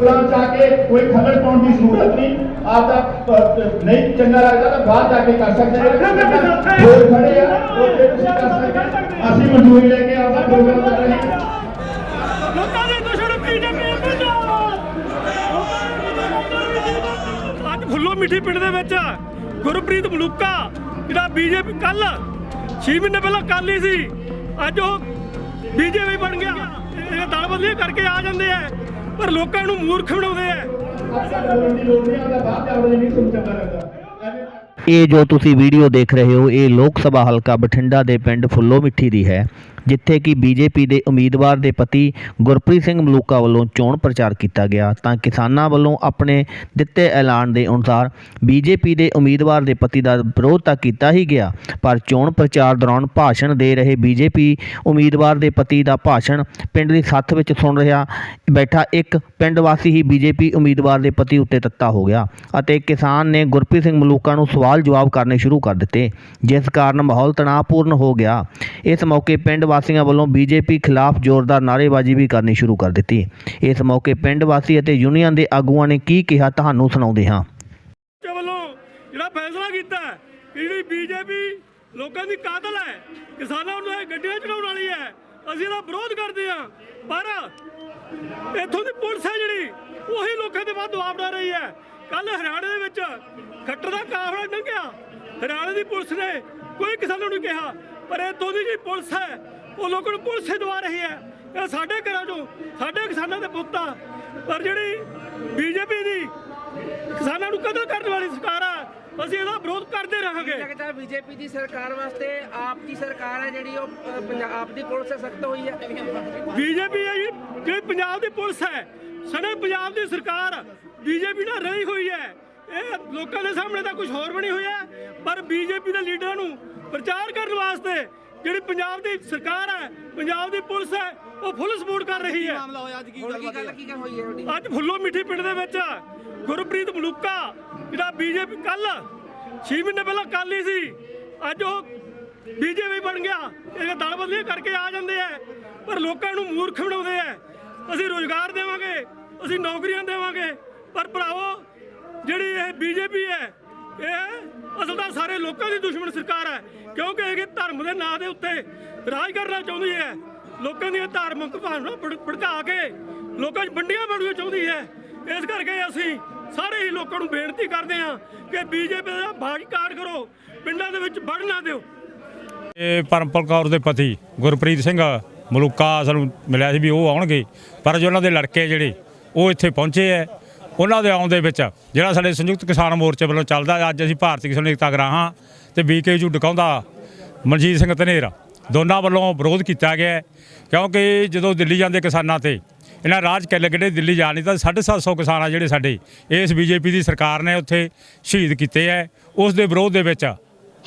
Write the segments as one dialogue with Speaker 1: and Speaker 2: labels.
Speaker 1: ਚ ਆ ਕੇ ਕੋਈ ਖਬਰ ਪਾਉਣ ਦੀ ਜ਼ਰੂਰਤ ਨਹੀਂ। ਆਪ ਦਾ ਨਹੀਂ ਚੰਗਾ ਲੱਗਦਾ ਤਾਂ ਬਾਹਰ ਜਾ ਕੇ ਕਰ ਸਕਦੇ ਨੇ। ਹੋਰ ਖੜੇ ਆ ਉੱਥੇ ਤੁਸੀਂ ਕਰ ਸਕਦੇ ਹੋ। ਅਸੀਂ ਮਨਜ਼ੂਰੀ ਲੈ ਕੇ ਆਪਦਾ ਪ੍ਰੋਗਰਾਮ ਕਰ ਰਹੇ ਹਾਂ।
Speaker 2: ਲੋਕਾਂ ਦੇ ਦੁਸ਼ਮਣ ਬੀਜੇਪੀ ਮੁਰਦਾਬਾਦ ਅੱਜ ਫੁੱਲੋ ਮਿੱਠੀ ਪਿੰਡ ਦੇ ਵਿੱਚ ਗੁਰਪ੍ਰੀਤ ਮਲੂਕਾ ਜਿਹੜਾ ਬੀਜੇਪੀ ਕੱਲ 6 ਮਹੀਨੇ ਪਹਿਲਾਂ ਕਾਲੀ ਸੀ ਅੱਜ ਉਹ ਬੀਜੇਪੀ ਬਣ ਗਿਆ। ਇਹ ਦਲ ਬਦਲੀ ਕਰਕੇ ਆ ਜਾਂਦੇ ਆ। ਪਰ ਲੋਕਾਂ ਨੂੰ ਮੂਰਖ ਬਣਾਉਂਦੇ ਆ।
Speaker 3: ਇਹ ਜੋ ਤੁਸੀਂ ਵੀਡੀਓ ਦੇਖ ਰਹੇ ਹੋ, ਇਹ ਲੋਕ ਸਭਾ ਹਲਕਾ ਬਠਿੰਡਾ ਦੇ ਪਿੰਡ ਫੁੱਲੋ ਮਿੱਠੀ ਦੀ ਹੈ। ਜਿੱਥੇ ਕਿ ਬੀਜੇਪੀ ਦੇ ਉਮੀਦਵਾਰ ਦੇ ਪਤੀ ਗੁਰਪ੍ਰੀਤ ਸਿੰਘ ਮਲੂਕਾ ਵੱਲੋਂ ਚੋਣ ਪ੍ਰਚਾਰ ਕੀਤਾ ਗਿਆ, ਤਾਂ ਕਿਸਾਨਾਂ ਵੱਲੋਂ ਆਪਣੇ ਦਿੱਤੇ ਐਲਾਨ ਦੇ ਅਨੁਸਾਰ ਬੀਜੇਪੀ ਦੇ ਉਮੀਦਵਾਰ ਦੇ ਪਤੀ ਦਾ ਵਿਰੋਧ ਤਾਂ ਕੀਤਾ ਹੀ ਗਿਆ, ਪਰ ਚੋਣ ਪ੍ਰਚਾਰ ਦੌਰਾਨ ਭਾਸ਼ਣ ਦੇ ਰਹੇ ਬੀਜੇਪੀ ਉਮੀਦਵਾਰ ਦੇ ਪਤੀ ਦਾ ਭਾਸ਼ਣ ਪਿੰਡ ਦੀ ਸੱਥ ਵਿੱਚ ਸੁਣ ਰਿਹਾ ਬੈਠਾ ਇੱਕ ਪਿੰਡ ਵਾਸੀ ਹੀ ਬੀਜੇਪੀ ਉਮੀਦਵਾਰ ਦੇ ਪਤੀ ਉੱਤੇ ਤੱਤਾ ਹੋ ਗਿਆ ਅਤੇ ਕਿਸਾਨ ਨੇ ਗੁਰਪ੍ਰੀਤ ਸਿੰਘ ਮਲੂਕਾ ਨੂੰ ਸਵਾਲ ਜਵਾਬ ਕਰਨੇ ਸ਼ੁਰੂ ਕਰ ਦਿੱਤੇ, ਜਿਸ ਕਾਰਨ ਮਾਹੌਲ ਤਣਾਅਪੂਰਨ ਹੋ ਗਿਆ। ਇਸ ਮੌਕੇ ਪਿੰਡ ਵਾਸੀਆਂ ਵੱਲੋਂ ਬੀਜੇਪੀ ਖਿਲਾਫ ਜ਼ੋਰਦਾਰ ਨਾਅਰੇਬਾਜ਼ੀ ਵੀ ਕਰਨੀ ਸ਼ੁਰੂ ਕਰ ਦਿੱਤੀ। ਇਸ ਮੌਕੇ ਪਿੰਡ ਵਾਸੀ ਅਤੇ ਯੂਨੀਅਨ ਦੇ ਆਗੂਆਂ ਨੇ ਕੀ ਕਿਹਾ ਤੁਹਾਨੂੰ ਸੁਣਾਉਂਦੇ ਹਾਂ।
Speaker 2: ਤੇ ਵੱਲੋਂ ਜਿਹੜਾ ਫੈਸਲਾ ਕੀਤਾ ਹੈ ਕਿ ਜਿਹੜੀ ਬੀਜੇਪੀ ਲੋਕਾਂ ਦੀ ਕਾਤਲ ਹੈ। ਕਿਸਾਨਾਂ ਨੂੰ ਇਹ ਗੱਡੀਆਂ ਚੜਾਉਣ ਵਾਲੀ ਹੈ। ਅਸੀਂ ਇਹਦਾ ਵਿਰੋਧ ਕਰਦੇ ਹਾਂ। ਪਰ ਇੱਥੋਂ ਦੀ ਪੁਲਿਸ ਹੈ ਜਿਹੜੀ, ਉਹੀ ਲੋਕਾਂ ਦੇ ਵੱਧ ਦਬਾਅ ਬਣਾ ਰਹੀ ਹੈ। ਕੱਲ ਹਰਿਆਣੇ ਦੇ ਵਿੱਚ ਖੱਟਰ ਦਾ ਕਾਫਲਾ ਲੰਘਿਆ। ਹਰਿਆਣੇ ਦੀ ਪੁਲਿਸ ਨੇ ਕੋਈ ਕਿਸਾਨਾਂ ਨੂੰ ਕਿਹਾ। ਪਰ ਇੱਥੋਂ ਦੀ ਜਿਹੜੀ ਪੁਲਿਸ ਹੈ ਉਹ ਲੋਕਾਂ ਨੂੰ ਪੁਲਿਸ ਦਵਾ ਰਹੀ ਹੈ। ਇਹ ਸਾਡੇ ਘਰਾਂ ਚੋਂ ਸਾਡੇ ਕਿਸਾਨਾਂ ਦੇ ਪੁੱਤ ਆ। ਪਰ ਜਿਹੜੀ ਬੀਜੇਪੀ ਦੀ ਕਿਸਾਨਾਂ ਨੂੰ ਕਤਲ ਕਰਨ ਵਾਲੀ ਸਰਕਾਰ ਹੈ ਅਸੀਂ ਇਹਦਾ ਵਿਰੋਧ ਕਰਦੇ ਰਹਾਂਗੇ।
Speaker 4: ਲੱਗਦਾ ਬੀਜੇਪੀ ਦੀ ਸਰਕਾਰ ਵਾਸਤੇ ਆਪ ਦੀ ਸਰਕਾਰ ਹੈ ਜਿਹੜੀ ਉਹ ਪੰਜਾਬ ਦੀ ਪੁਲਿਸ ਸਖਤ ਹੋਈ ਹੈ?
Speaker 2: ਬੀਜੇਪੀ ਹੈ ਜੀ ਜਿਹੜੀ ਪੰਜਾਬ ਦੀ ਪੁਲਿਸ ਹੈ ਸਣੇ ਪੰਜਾਬ ਦੀ ਸਰਕਾਰ ਬੀਜੇਪੀ ਨਾਲ ਰਹੀ ਹੋਈ ਹੈ। ਇਹ ਲੋਕਾਂ ਦੇ ਸਾਹਮਣੇ ਤਾਂ ਕੁਝ ਹੋਰ ਬਣੀ ਹੋਈ ਹੈ ਪਰ ਬੀਜੇਪੀ ਦੇ ਲੀਡਰਾਂ ਨੂੰ ਪ੍ਰਚਾਰ ਕਰਨ ਵਾਸਤੇ ਜਿਹੜੀ ਪੰਜਾਬ ਦੀ ਸਰਕਾਰ ਹੈ ਪੰਜਾਬ ਦੀ ਪੁਲਿਸ ਹੈ ਉਹ ਫੁੱਲ ਸਪੋਰਟ ਕਰ ਰਹੀ ਹੈ।
Speaker 4: ਹੁਣ ਕੀ ਗੱਲ ਕੀ ਹੋਈ ਹੈ ਤੁਹਾਡੀ?
Speaker 2: ਅੱਜ ਫੁੱਲੋ ਮਿੱਠੀ ਪਿੰਡ ਦੇ ਵਿੱਚ ਗੁਰਪ੍ਰੀਤ ਮਲੂਕਾ ਜਿਹੜਾ ਬੀਜੇਪੀ ਕੱਲ 6 ਮਹੀਨੇ ਪਹਿਲਾਂ ਕਾਲੀ ਸੀ ਅੱਜ ਉਹ ਬੀਜੇਪੀ ਬਣ ਗਿਆ। ਇਹ ਦਲ ਬਦਲੀ ਕਰਕੇ ਆ ਜਾਂਦੇ ਆ ਪਰ ਲੋਕਾਂ ਨੂੰ ਮੂਰਖ ਬਣਾਉਂਦੇ ਆ। ਅਸੀਂ ਰੋਜ਼ਗਾਰ ਦੇਵਾਂਗੇ ਅਸੀਂ ਨੌਕਰੀਆਂ ਦੇਵਾਂਗੇ ਪਰ ਭਰਾਵੋ ਜਿਹੜੀ ਇਹ ਬੀਜੇਪੀ ਹੈ ਇਹ ਅਸਲ ਤਾਂ ਸਾਰੇ ਲੋਕਾਂ ਦੀ ਦੁਸ਼ਮਣ ਸਰਕਾਰ ਹੈ, ਕਿਉਂਕਿ ਇਹ ਧਰਮ ਦੇ ਨਾਂ ਦੇ ਉੱਤੇ ਰਾਜ ਕਰਨਾ ਚਾਹੁੰਦੀ ਹੈ। ਲੋਕਾਂ ਦੀਆਂ ਧਾਰਮਿਕ ਭਾਵਨਾ ਭੜ- ਭੜਕਾ ਕੇ ਲੋਕਾਂ 'ਚ ਵੰਡੀਆਂ ਬਣਾਉਣਾ ਚਾਹੁੰਦੀ ਹੈ। ਇਸ ਕਰਕੇ ਅਸੀਂ ਸਾਰੇ ਹੀ ਲੋਕਾਂ ਨੂੰ ਬੇਨਤੀ ਕਰਦੇ ਹਾਂ ਕਿ ਬੀਜੇਪੀ ਦਾ ਬਾਈਕਾਟ ਕਰੋ, ਪਿੰਡਾਂ ਦੇ ਵਿੱਚ ਵੜ ਨਾ ਦਿਓ।
Speaker 5: ਇਹ ਪਰਮਪਲ ਕੌਰ ਦੇ ਪਤੀ ਗੁਰਪ੍ਰੀਤ ਸਿੰਘ ਮਲੂਕਾ ਸਾਨੂੰ ਮਿਲਿਆ ਸੀ ਵੀ ਉਹ ਆਉਣਗੇ, ਪਰ ਜੋ ਉਹਨਾਂ ਦੇ ਲੜਕੇ ਜਿਹੜੇ, ਉਹ ਇੱਥੇ ਪਹੁੰਚੇ ਐ ਉਹਨਾਂ ਦੇ ਆਉਣ ਦੇ ਵਿੱਚ ਜਿਹੜਾ ਸਾਡੇ ਸੰਯੁਕਤ ਕਿਸਾਨ ਮੋਰਚੇ ਵੱਲੋਂ ਚੱਲਦਾ ਅੱਜ ਅਸੀਂ ਭਾਰਤੀ ਕਿਸਾਨ ਏਕਤਾ ਗਰਾਹਾਂ ਤੇ ਬੀਕੇਯੂ ਡਕਾਉਂਦਾ ਮਨਜੀਤ ਸਿੰਘ ਧਨੇਰ। ਦੋਨਾਂ ਵੱਲੋਂ ਵਿਰੋਧ ਕੀਤਾ ਗਿਆ ਕਿਉਂਕਿ ਜਦੋਂ ਦਿੱਲੀ ਜਾਂਦੇ ਕਿਸਾਨਾਂ ਤੇ, ਇਹਨਾਂ ਰਾਜ ਕਿੱਲ ਕਿਹੜੇ ਦਿੱਲੀ ਜਾ ਨਹੀਂ ਤਾਂ 750 ਕਿਸਾਨ ਆ ਜਿਹੜੇ ਸਾਡੇ ਇਸ ਬੀਜੇਪੀ ਦੀ ਸਰਕਾਰ ਨੇ ਉੱਥੇ ਸ਼ਹੀਦ ਕੀਤੇ ਐ ਉਸ ਦੇ ਵਿਰੋਧ ਦੇ ਵਿੱਚ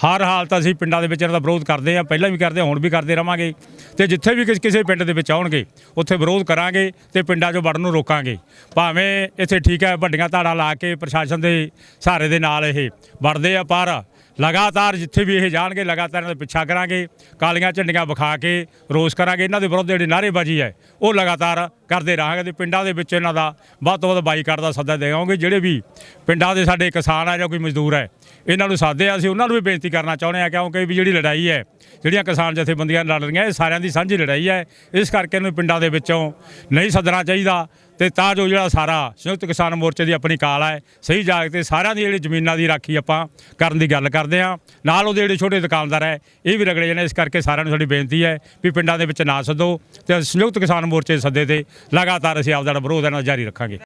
Speaker 5: ਹਰ ਹਾਲਤ ਅਸੀਂ ਪਿੰਡਾਂ ਦੇ ਵਿੱਚ ਇਹਨਾਂ ਦਾ ਵਿਰੋਧ ਕਰਦੇ ਆ ਪਹਿਲਾਂ ਵੀ ਕਰਦੇ ਹਾਂ, ਹੁਣ ਵੀ ਕਰਦੇ ਰਵਾਂਗੇ। ਤੇ ਜਿੱਥੇ ਵੀ ਕਿਸ- ਕਿਸੇ ਪਿੰਡ ਦੇ ਵਿੱਚ ਆਉਣਗੇ ਉੱਥੇ ਵਿਰੋਧ ਕਰਾਂਗੇ ਤੇ ਪਿੰਡਾਂ 'ਚੋਂ ਵੜਨ ਨੂੰ ਰੋਕਾਂਗੇ। ਭਾਵੇਂ ਇੱਥੇ ਠੀਕ ਹੈ ਵੱਡੀਆਂ ਧਾੜਾਂ ਲਾ ਕੇ ਪ੍ਰਸ਼ਾਸਨ ਦੇ ਸਹਾਰੇ ਦੇ ਨਾਲ ਇਹ ਵੜਦੇ ਆ ਪਰ ਲਗਾਤਾਰ ਜਿੱਥੇ ਵੀ ਇਹ ਜਾਣਗੇ ਲਗਾਤਾਰ ਇਹਨਾਂ ਦਾ ਪਿੱਛਾ ਕਰਾਂਗੇ ਕਾਲੀਆਂ ਝੰਡੀਆਂ ਵਿਖਾ ਕੇ ਰੋਸ ਕਰਾਂਗੇ। ਇਹਨਾਂ ਦੇ ਵਿਰੁੱਧ ਜਿਹੜੀ ਨਾਅਰੇਬਾਜ਼ੀ ਹੈ ਉਹ ਲਗਾਤਾਰ ਕਰਦੇ ਰਹਾਂਗੇ ਤੇ ਪਿੰਡਾਂ ਦੇ ਵਿੱਚ ਇਹਨਾਂ ਦਾ ਵੱਧ ਤੋਂ ਵੱਧ ਬਾਈਕਾਟ ਦਾ ਸੱਦਾ ਦੇਵਾਂਗੇ ਜਿਹੜੇ ਵੀ ਪਿੰਡਾਂ ਦੇ ਸਾਡੇ ਕਿਸਾਨ ਆ ਜਾਂ ਕੋਈ ਮਜ਼ਦੂਰ ਹੈ ਇਹਨਾਂ ਨੂੰ ਸਾਦੇ ਆ ਅਸੀਂ ਉਹਨਾਂ ਨੂੰ ਵੀ ਬੇਨਤੀ ਕਰਨਾ ਚਾਹੁੰਦੇ ਆ, ਕਿਉਂਕਿ ਵੀ ਜਿਹੜੀ ਲੜਾਈ ਹੈ, ਜਿਹੜੀਆਂ ਕਿਸਾਨ ਜਥੇਬੰਦੀਆਂ ਲੜ ਰਹੀਆਂ, ਇਹ ਸਾਰਿਆਂ ਦੀ ਸਾਂਝੀ ਲੜਾਈ ਹੈ। ਇਸ ਕਰਕੇ ਇਹਨੂੰ ਪਿੰਡਾਂ ਦੇ ਵਿੱਚੋਂ ਨਹੀਂ ਸੱਦਣਾ ਚਾਹੀਦਾ ਤੇ ਤਾਂ ਜੋ ਜਿਹੜਾ ਸਾਰਾ ਸੰਯੁਕਤ ਕਿਸਾਨ ਮੋਰਚੇ ਦੀ ਆਪਣੀ ਕਾਲ ਹੈ, ਸਹੀ ਜਾਗ ਤੇ ਸਾਰਿਆਂ ਦੀ ਜਿਹੜੀ ਜ਼ਮੀਨਾਂ ਦੀ ਰਾਖੀ ਆਪਾਂ ਕਰਨ ਦੀ ਗੱਲ ਕਰਦੇ ਆ ਨਾਲ ਉਹਦੇ ਜਿਹੜੇ ਛੋਟੇ ਦੁਕਾਨਦਾਰ ਹੈ, ਇਹ ਵੀ ਰਗੜੇ ਜਾਣੇ, ਇਸ ਕਰਕੇ ਸਾਰਿਆਂ ਨੂੰ ਸਾਡੀ ਬੇਨਤੀ ਹੈ ਵੀ ਪਿੰਡਾਂ ਦੇ ਵਿੱਚ ਨਾ ਸੱਦੋ ਤੇ ਸੰਯੁਕਤ ਕਿਸਾਨ ਮੋਰਚੇ ਦੇ ਸੱਦੇ ਤੇ ਲਗਾਤਾਰ ਅਸੀਂ ਆਪਦਾ ਵਿਰੋਧ ਇਹਨਾਂ ਨਾ ਜਾਰੀ ਰੱਖਾਂਗੇ।